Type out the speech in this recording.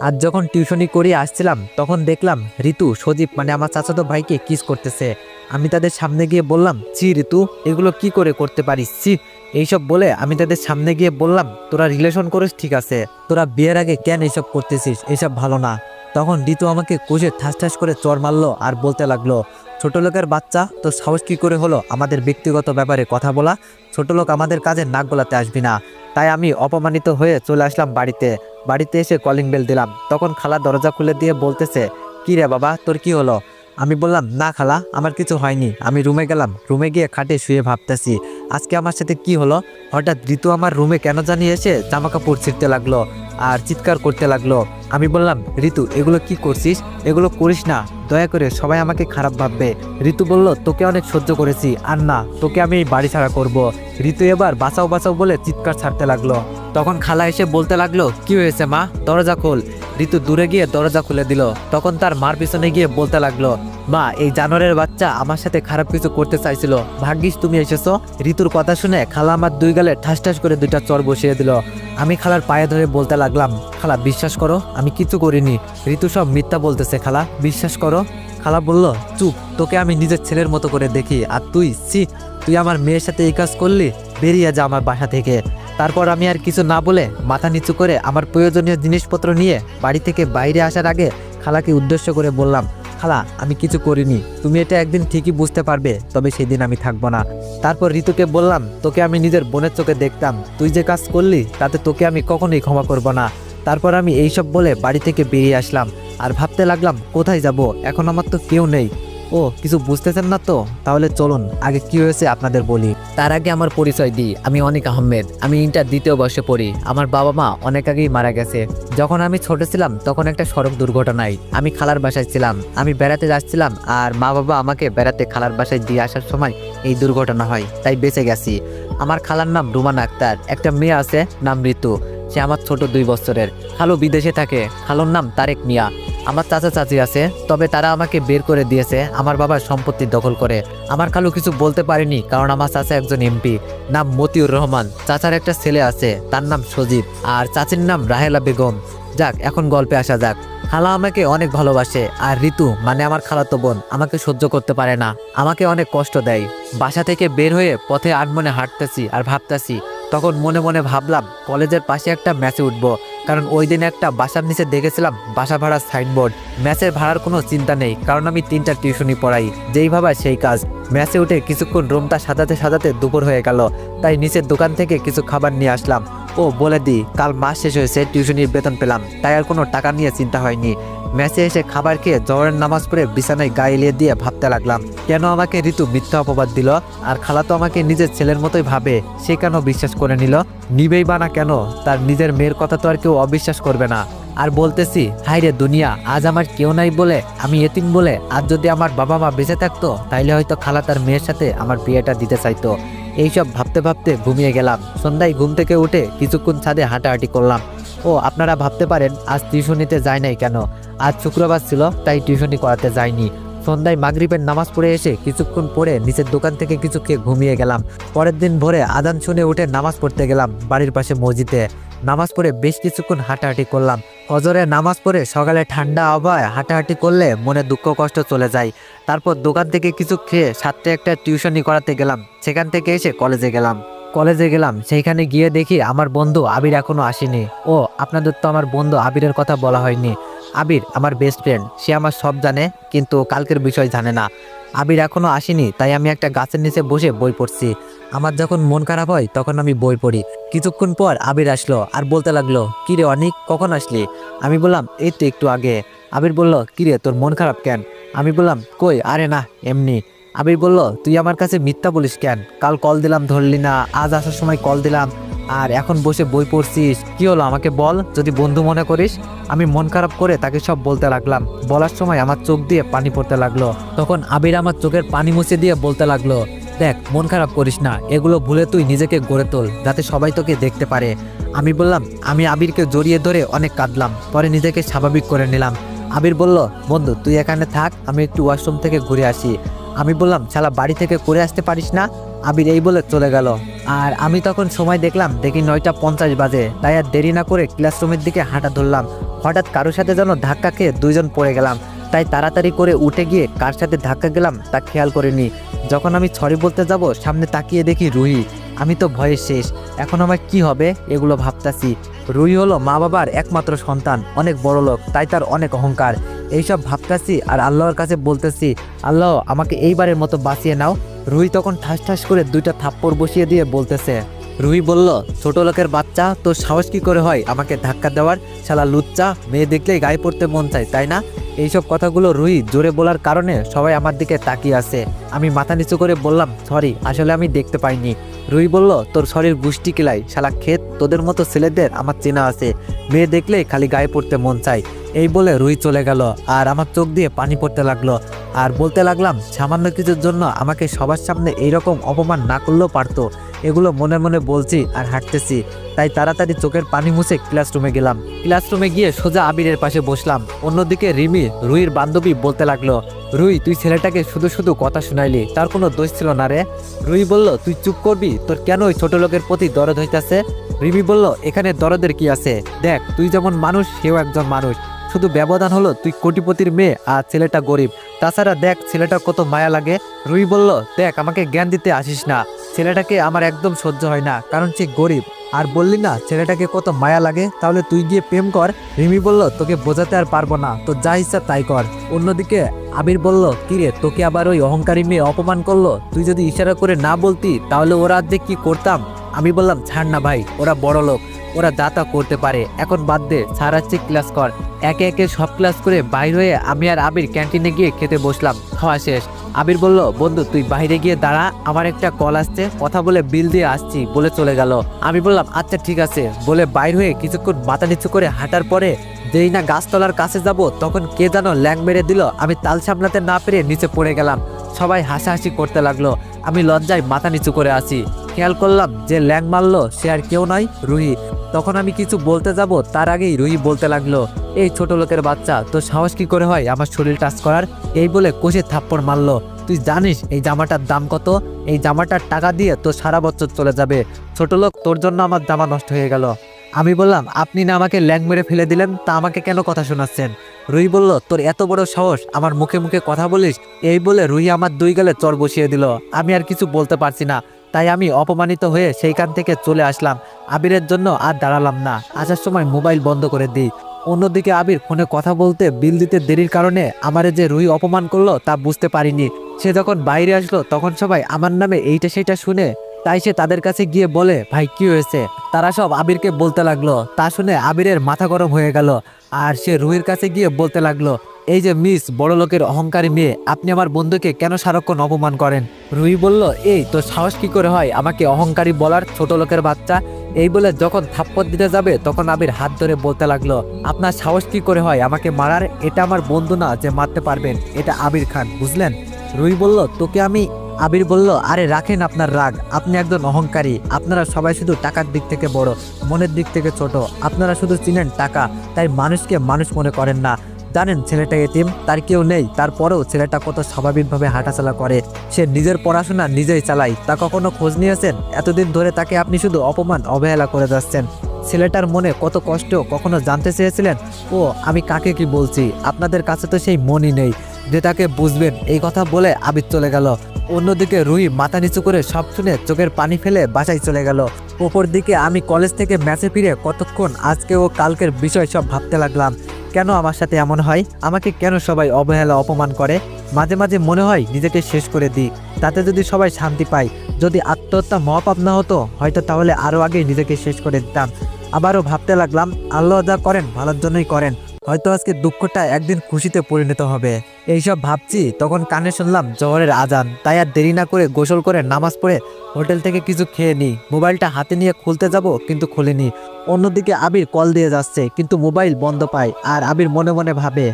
আজ যখন টিউশনি করে আসছিলাম, তখন দেখলাম ঋতু, সজীব মানে আমার চাচাতো ভাইকে কিস করতেছে। আমি তাদের সামনে গিয়ে বললাম চি ঋতু, এগুলো কি করে করতে পারিস? চি এইসব বলে আমি তাদের সামনে গিয়ে বললাম, তোরা রিলেশন করিস, ঠিক আছে। তোরা বিয়ের আগে কেন এইসব করতেছিস? এইসব ভালো না। তখন ঋতু আমাকে কোষে ঠাস ঠাস করে চর মারলো আর বলতে লাগল, ছোট লোকের বাচ্চা তো সাহস কী করে হলো? আমাদের ব্যক্তিগত ব্যাপারে কথা বলা। ছোট লোক আমাদের কাজে নাক গলাতে আসবি না। তাই আমি অপমানিত হয়ে চলে আসলাম বাড়িতে। বাড়িতে এসে কলিং বেল দিলাম। তখন খালা দরজা খুলে দিয়ে বলতেছে, কি রে বাবা, তোর কি হলো? আমি বললাম, না খালা, আমার কিছু হয়নি। আমি রুমে গেলাম। রুমে গিয়ে খাটে শুয়ে ভাবতেছি, আজকে আমার সাথে কি হলো? হঠাৎ ঋতু আমার রুমে কেন জানি এসে জামা কাপড় ছিঁড়তে লাগল আর চিৎকার করতে লাগল। আমি বললাম, ঋতু, এগুলো কি করছিস? এগুলো করিস না। দয়া করে সবাই আমাকে খারাপ ভাববে। ঋতু বলল, তোকে অনেক সহ্য করেছি। আর না, তোকে আমি বাড়ি ছাড়া করব। ঋতু এবার বাঁচাও বাঁচাও বলে চিৎকার ছাড়তে লাগল। তখন খালা এসে বলতে লাগল, কি হয়েছে মা? দরজা খোল। ঋতু দূরে গিয়ে দরজা খুলে দিল। তখন তার মার পিছনে গিয়ে বলতে লাগল, মা, এই জানোয়ারের বাচ্চা আমার সাথে খারাপ কিছু করতে চাইছিল। ভাগ্যিস তুমি এসেছ। ঋতুর কথা শুনে খালা আমার দুই গালে ঠাস ঠাস করে দুইটা চর বসিয়ে দিল। আমি খালার পায়ে ধরে বলতে লাগলাম, খালা, বিশ্বাস করো, আমি কিছু করিনি। ঋতু সব মিথ্যা বলতেছে, খালা, বিশ্বাস করো? খালা বলল, চুপ, তোকে আমি নিজের ছেলের মতো করে দেখি, আর তুই সি তুই আমার মেয়ের সাথে এই কাজ করলি, বেরিয়ে যা আমার বাসা থেকে। তারপর আমি আর কিছু না বলে মাথা নিচু করে আমার প্রয়োজনীয় জিনিসপত্র নিয়ে বাড়ি থেকে বাইরে আসার আগে খালাকে উদ্দেশ্য করে বললাম, খালা, আমি কিছু করিনি। তুমি এটা একদিন ঠিকই বুঝতে পারবে, তবে সেদিন আমি থাকব না। তারপর ঋতুকে বললাম, তোকে আমি নিজের বোনের চোখে দেখতাম। তুই যে কাজ করলি, তাতে তোকে আমি কখনোই ক্ষমা করব না। তারপর আমি এইসব বলে বাড়ি থেকে বেরিয়ে আসলাম। আর ভাবতে লাগলাম, কোথায় যাব? এখন আমার তো কেউ নেই। ও, কিছু বুঝতেছেন না তো? তাহলে চলুন, আগে কি হয়েছে আপনাদের বলি। তার আগে আমার পরিচয় দিই, আমি অনিক আহমেদ। আমি ইন্টার দ্বিতীয় বর্ষে পড়ি। আমার বাবা মা অনেক আগেই মারা গেছে। যখন আমি ছোট ছিলাম, তখন একটা সড়ক দুর্ঘটনায় আমি খালার বাসায় ছিলাম। আমি বেড়াতে যাচ্ছিলাম আর মা বাবা আমাকে বেড়াতে খালার বাসায় দিয়ে আসার সময় এই দুর্ঘটনা হয়। তাই বেঁচে গেছি। আমার খালার নাম রুমান আক্তার। একটা মেয়ে আছে, নাম ঋতু। সে আমার ছোট দুই বছরের। খালু বিদেশে থাকে। খালুর নাম তারেক মিয়া। আমার চাচা চাচি আছে, তবে তারা আমাকে বের করে দিয়েছে, আমার বাবার সম্পত্তি দখল করে। আমার খালু কিছু বলতে পারেনি, কারণ আমার চাচা একজন এমপি। নাম মতিউর রহমান, চাচার একটা ছেলে আছে, তার নাম সজীব, আর চাচির নাম রাহেলা বেগম। যাক, এখন গল্পে আসা যাক। খালা আমাকে অনেক ভালোবাসে, আর ঋতু মানে আমার খালাতো বোন, আমাকে সহ্য করতে পারে না। আমাকে অনেক কষ্ট দেয়। বাসা থেকে বের হয়ে পথে আনমনে হাঁটতেছি আর ভাবতেছি, তখন মনে মনে ভাবলাম, কলেজের পাশে একটা ম্যাচে উঠবো। কারণ ওই দিন একটা বাসার নিচে দেখেছিলাম বাসা ভাড়ার সাইনবোর্ড। ম্যাচের ভাড়ার কোনো চিন্তা নেই, কারণ আমি তিনটা টিউশনি পড়াই। যেই ভাবা সেই কাজ। ম্যাচে উঠে কিছুক্ষণ রুমটা সাজাতে সাজাতে দুপুর হয়ে গেল, তাই নিচের দোকান থেকে কিছু খাবার নিয়ে আসলাম। ও বলে দিই কাল মাস শেষ হয়েছে, টিউশনির বেতন পেলাম। তাই আর কোনো টাকা নিয়ে চিন্তা হয়নি। ম্যাচে এসে খাবার খেয়ে জহরের নামাজ পড়ে বিছানায় গায়ে দিয়ে ভাবতে লাগলাম, কেন আমাকে ঋতু মিথ্যা অপবাদ দিল? আর খালা তো আমাকে নিজের ছেলের মতোই ভাবে, সে কেন বিশ্বাস করে নিল? নিবেই বা না কেন, তার নিজের মেয়ের কথা তো আর কেউ অবিশ্বাস করবে না। আর বলতেছি হাই রে দুনিয়া, আজ আমার কেউ নাই বলে, আমি এতিম বলে, আজ যদি আমার বাবা মা বেঁচে থাকতো, তাইলে হয়তো খালা তার মেয়ের সাথে আমার বিয়েটা দিতে চাইতো। এইসব ভাবতে ভাবতে ঘুমিয়ে গেলাম। সন্ধ্যায় ঘুম থেকে উঠে কিছুক্ষণ ছাদে হাঁটাহাঁটি করলাম। ও, আপনারা ভাবতে পারেন, আজ টিউশনিতে যায় নাই কেন? আজ শুক্রবার ছিল, তাই টিউশনি করাতে যায়নি সন্ধ্যায় মাগরিবের নামাজ পড়ে এসে কিছুক্ষণ পরে নিচের দোকান থেকে কিছু খেয়ে ঘুমিয়ে গেলাম। পরের দিন ভোরে আদান শুনে উঠে নামাজ পড়তে গেলাম বাড়ির পাশে মসজিদে। নামাজ পড়ে বেশ কিছুক্ষণ হাঁটাহাঁটি করলাম। হজরে নামাজ পড়ে সকালে ঠান্ডা আবহাওয়ায় হাঁটাহাঁটি করলে মনে দুঃখ কষ্ট চলে যায়। তারপর দোকান থেকে কিছু খেয়ে সাতটা একটা টিউশনি করাতে গেলাম। সেখান থেকে এসে কলেজে গেলাম। কলেজে গেলাম। সেইখানে গিয়ে দেখি আমার বন্ধু আবির এখনও আসেনি। ও, আপনাদের তো আমার বন্ধু আবিরের কথা বলা হয়নি। আবির আমার বেস্ট ফ্রেন্ড সে আমার সব জানে, কিন্তু কালকের বিষয় জানে না। আবির এখনও আসেনি, তাই আমি একটা গাছের নিচে বসে বই পড়ছি। আমার যখন মন খারাপ হয়, তখন আমি বই পড়ি। কিছুক্ষণ পর আবির আসলো আর বলতে লাগল, কিরে অনিক, কখন আসলি? আমি বললাম, এই তো একটু আগে। আবির বলল, কিরে, তোর মন খারাপ কেন? আমি বললাম, কই, আরে না, এমনি। আবির বলল, তুই আমার কাছে মিথ্যা বলিস কেন? কাল কল দিলাম, ধরলি না, আজ আসার সময় কল দিলাম, আর এখন বসে বই পড়ছিস। কি হলো, আমাকে বল, যদি বন্ধু মনে করিস? আমি মন খারাপ করে তাকে সব বলতে লাগলাম। বলার সময় আমার চোখ দিয়ে পানি পড়তে লাগল। তখন আবির আমার চোখের পানি মুছে দিয়ে বলতে লাগল দেখ, মন খারাপ করিস না, এগুলো ভুলে তুই নিজেকে গড়ে তোল, যাতে সবাই তোকে দেখতে পারে। আমি বললাম, আমি আবিরকে জড়িয়ে ধরে অনেক কাঁদলাম, পরে নিজেকে স্বাভাবিক করে নিলাম। আবির বলল, বন্ধু, তুই এখানে থাক, আমি একটু ওয়াশরুম থেকে ঘুরে আসি। আমি বললাম, শালা, বাড়ি থেকে করে আসতে পারিস না? আবির এই বলে চলে গেল। আর আমি তখন সময় দেখলাম, দেখি নয়টা পঞ্চাশ বাজে, তাই আর দেরি না করে ক্লাসরুমের দিকে হাঁটা ধরলাম। হঠাৎ কারোর সাথে যেন ধাক্কা খেয়ে দুইজন পড়ে গেলাম। তাই তাড়াতাড়ি করে উঠে গিয়ে কার সাথে ধাক্কা গেলাম তা খেয়াল করিনি। যখন আমি সরি বলতে যাব, সামনে তাকিয়ে দেখি রুহি। আমি তো ভয়ে শেষ। এখন আমার কি হবে? এগুলো ভাবতাছি। রুহি হলো মা বাবার একমাত্র সন্তান, অনেক বড় লোক, তাই তার অনেক অহংকার। এইসব ভাবতাছি আর আল্লাহর কাছে বলতেছি, আল্লাহ, আমাকে এইবারের মতো বাঁচিয়ে নাও। রুহি তখন ঠাস ঠাস করে দুইটা থাপ্পড় বসিয়ে দিয়ে বলতেছে রুহি বলল, ছোট লোকের বাচ্চা, তোর সাহস কি করে হয়? আমাকে ধাক্কা দেওয়ার? শালা লুচ্চা, মেয়ে দেখলেই গায়ে পড়তে মন চায়, তাই না? এইসব কথাগুলো রুহি জোরে বলার কারণে সবাই আমার দিকে তাকিয়ে আছে। আমি মাথা নিচু করে বললাম, সরি, আসলে আমি দেখতে পাইনি। রুই বলল, তোর শরীর গুষ্টি কিলাই, শালা ক্ষেত, তোদের মতো ছেলেদের আমার চেনা আছে। মেয়ে দেখলেই খালি গায়ে পড়তে মন চায়। এই বলে রুই চলে গেল, আর আমার চোখ দিয়ে পানি পড়তে লাগল। আর বলতে লাগলাম, সামান্য কিছুর জন্য আমাকে সবার সামনে এইরকম অপমান না করলেও পারতো। এগুলো মনে মনে বলছি আর হাঁটতেছি। তাই তাড়াতাড়ি চোখের পানি মুছে ক্লাসরুমে গেলাম। ক্লাসরুমে গিয়ে সোজা আবিরের পাশে বসলাম। অন্যদিকে রিমি রুইর বান্ধবী বলতে লাগল, রুই, তুই ছেলেটাকে শুধু শুধু কথা শুনাইলি, তার কোনো দোষ ছিল না রে? রুই বলল, তুই চুপ করবি? তোর কেন ওই ছোট লোকের প্রতি দরদ হইতাছে? রিমি বলল, এখানে দরদের কি আছে? দেখ, তুই যেমন মানুষ, সেও একজন মানুষ। শুধু ব্যবধান হলো, তুই কোটিপতির মেয়ে আর ছেলেটা গরিব। তাছাড়া দেখ ছেলেটা কত মায়া লাগে? রুই বলল, দেখ, আমাকে জ্ঞান দিতে আসিস না। ছেলেটাকে আমার একদম সহ্য হয় না, কারণ সে গরিব। আর বললি না, ছেলেটাকে কত মায়া লাগে? তাহলে তুই গিয়ে প্রেম কর। রিমি বলল, তোকে বোঝাতে আর পারব না। তো যা ইচ্ছা তাই কর। অন্যদিকে আবির বলল কিরে তোকে আবার ওই অহংকারী মেয়ে অপমান করল? তুই যদি ইশারা করে না বলতি, তাহলে ওরা যে কি করতাম? আমি বললাম, ছাড় না ভাই, ওরা বড় লোক। ওরা যা তা করতে পারে। এখন বাদ দে সারাচ্ছি ক্লাস কর। একে একে সব ক্লাস করে বাইর হয়ে আমি আর আবির ক্যান্টিনে গিয়ে খেতে বসলাম। খাওয়া শেষ। আবির বলল, বন্ধু, তুই বাইরে গিয়ে দাঁড়া, আমার একটা কল আসছে। কথা বলে বিল দিয়ে আসছি, বলে চলে গেল। আমি বললাম আচ্ছা ঠিক আছে। বলে বাইর হয়ে কিছুক্ষণ মাথা নিচু করে হাঁটার পরে যেই না গাছতলার কাছে যাব, তখন কে যেন ল্যাং মেরে দিল। আমি তাল সামলাতে না পেরে নিচে পড়ে গেলাম। সবাই হাসাহাসি করতে লাগল। আমি লজ্জায় মাথা নিচু করে আসি খেয়াল করলাম যে ল্যাং মারলো, সে আর কেউ নয়, রুহি। তখন আমি কিছু বলতে যাব, তার আগেই রুহি বলতে লাগল, এই ছোট লোকের বাচ্চা, তোর সাহস কি করে হয় আমার শরীর টাচ করার? এই বলে কষে থাপ্পড় মারলো। তুই জানিস, এই জামাটার দাম কত? এই জামাটার টাকা দিয়ে তোর সারা বছর চলে যাবে। ছোট লোক, তোর জন্য আমার জামা নষ্ট হয়ে গেল। আমি বললাম, আপনি না আমাকে ল্যাং মেরে ফেলে দিলেন, তা আমাকে কেন কথা শোনাচ্ছেন? রুই বলল, তোর এত বড় সাহস, আমার মুখে মুখে কথা বলিস? এই বলে রুই আমার দুই গালে চর বসিয়ে দিল। আমি আর কিছু বলতে পারছি না। তাই আমি অপমানিত হয়ে সেইখান থেকে চলে আসলাম। আবিরের জন্য আর দাঁড়ালাম না। আসার সময় মোবাইল বন্ধ করে দিই। অন্যদিকে আবির ফোনে কথা বলতে বিল দিতে দেরির কারণে আমারে যে রুই অপমান করল তা বুঝতে পারিনি। সে যখন বাইরে আসলো, তখন সবাই আমার নামে এইটা সেইটা শুনে তাই সে তাদের কাছে গিয়ে বলে, ভাই, কি হয়েছে? তারা সব আবিরকে বলতে লাগল। তা শুনে আবিরের মাথা গরম হয়ে গেল। আর সে রুহির কাছে গিয়ে বলতে লাগল এই যে মিস, বড় লোকের অহংকারী মেয়ে, আপনি আমার বন্ধুকে কেন সারাক্ষণ অপমান করেন? রুই বলল, এই, তোর সাহস কি করে হয়? আমাকে অহংকারী বলার ছোট লোকের বাচ্চা? এই বলে যখন থাপ্পড় দিতে যাবে, তখন আবির হাত ধরে বলতে লাগল, আপনার সাহস কি করে হয়? আমাকে মারার? এটা আমার বন্ধু না যে মারতে পারবেন। এটা আবির খান, বুঝলেন? রুই বলল, তোকে আমি আবির বলল, আরে, রাখেন আপনার রাগ। আপনি একজন অহংকারী। আপনারা সবাই শুধু টাকার দিক থেকে বড়, মনের দিক থেকে ছোট। আপনারা শুধু চিনেন টাকা, তাই মানুষকে মানুষ মনে করেন না। জানেন ছেলেটা এতিম, তার কেউ নেই, তারপরেও ছেলেটা কত স্বাভাবিকভাবে হাঁটাচলা করে। সে নিজের পড়াশোনা নিজেই চালায়, তা কখনো খোঁজ নিয়েছেন? এতদিন ধরে তাকে আপনি শুধু অপমান, অবহেলা করে যাচ্ছেন। ছেলেটার মনে কত কষ্ট, কখনো জানতে চেয়েছিলেন? ও, আমি কাকে কি বলছি? আপনাদের কাছে তো সেই মনই নেই। যে তাকে বুঝবেন, এই কথা বলে আবির চলে গেল। অন্যদিকে রুই মাথা নিচু করে সব শুনে চোখের পানি ফেলে বাসায় চলে গেল। ওপর দিকে আমি কলেজ থেকে ম্যাচে ফিরে কতক্ষণ আজকে ও কালকের বিষয় সব ভাবতে লাগলাম। কেন আমার সাথে এমন হয়? আমাকে কেন সবাই অবহেলা, অপমান করে? মাঝে মাঝে মনে হয় নিজেকে শেষ করে দিই। তাতে যদি সবাই শান্তি পায়, যদি আত্মহত্যা মহাপাপ না হতো, হয়তো তাহলে আরও আগে নিজেকে শেষ করে দিতাম। আবারও ভাবতে লাগলাম, আল্লাহ যা করেন ভালোর জন্যই করেন। হয়তো আজকে দুঃখটা একদিন খুশিতে পরিণত হবে। এইসব ভাবছি, তখন কানে শুনলাম জহরের আজান। তাই আর দেরি না করে গোসল করে নামাজ পড়ে হোটেল থেকে কিছু খেয়ে নিই। মোবাইলটা হাতে নিয়ে খুলতে যাব, কিন্তু খুলিনি। অন্যদিকে আবির কল দিয়ে যাচ্ছে, কিন্তু মোবাইল বন্ধ পায়, আর আবির মনে মনে ভাবে